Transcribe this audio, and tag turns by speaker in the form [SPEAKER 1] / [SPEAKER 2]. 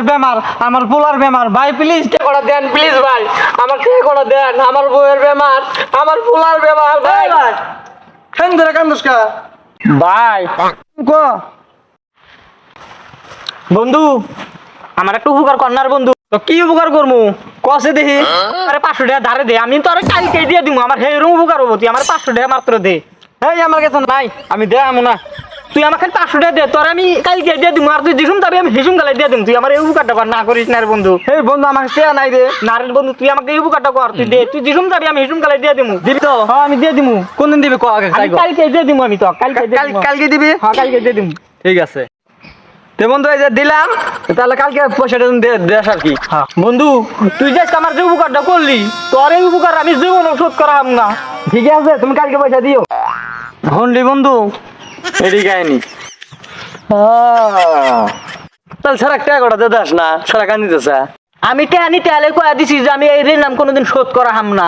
[SPEAKER 1] বউয়ের বেমার আমার পোলার বেমার। ভাই প্লিজ কে করে দেন? প্লিজ ভাই আমার কে করে দেন? আমার বউয়ের বেমার আমার পোলার বেমার ভাই। ভাই কেন ধরে কান্দস কা? ভাই। ক? বন্ধু আমার একটু উপকার করনার বন্ধু। তো কি উপকার করমু? কসে দেখি আরে পাঁচশো টাকা ধারে দে আমি তো আরে কালকে দিয়ে দিমু। আমার হেরম উপকার হব তুই আমার পাঁচশো টাকা মাত্র দে। এই আমার কাছে নাই। আমি দে আমু না। তুই আমাকে পাঁচশো টাকা দে তোর আমি কালকে দিয়ে দিমু আর তুই দিসুম তবে আমি হিসুম গালে দিয়ে দিম। তুই আমার এই উপকারটা কর না করিস না রে বন্ধু। এই বন্ধু আমাকে টাকা নাই রে। না রে বন্ধু তুই আমাকে এই উপকারটা কর তুই দে তুই দিসুম তবে আমি হিসুম গালে দিয়ে দিমু। দিবি তো? হ্যাঁ আমি দিয়ে দিমু। কোন দিন দিবি আগে কালকে দিয়ে দিমু আমি তো কালকে কালকে দিবি? হ্যাঁ কালকে দিয়ে দিমু। ঠিক আছে। তে বন্ধু এই যে দিলাম তাহলে কালকে পয়সাটা দে দেস আর কি। বন্ধু তুই যে আমার যে উপকারটা করলি তোর এই উপকার আমি জীবন শোধ করাম না। ঠিক আছে তুমি কালকে পয়সা দিও। হনলি বন্ধু এটি কাহিনি। তাহলে সারা টাকা কটা দে দাস না? সারা কান দিতেছে আমি টেহানি টেহালে কয়া দিছি যে আমি এই ঋণ নাম কোনোদিন শোধ করা হাম না।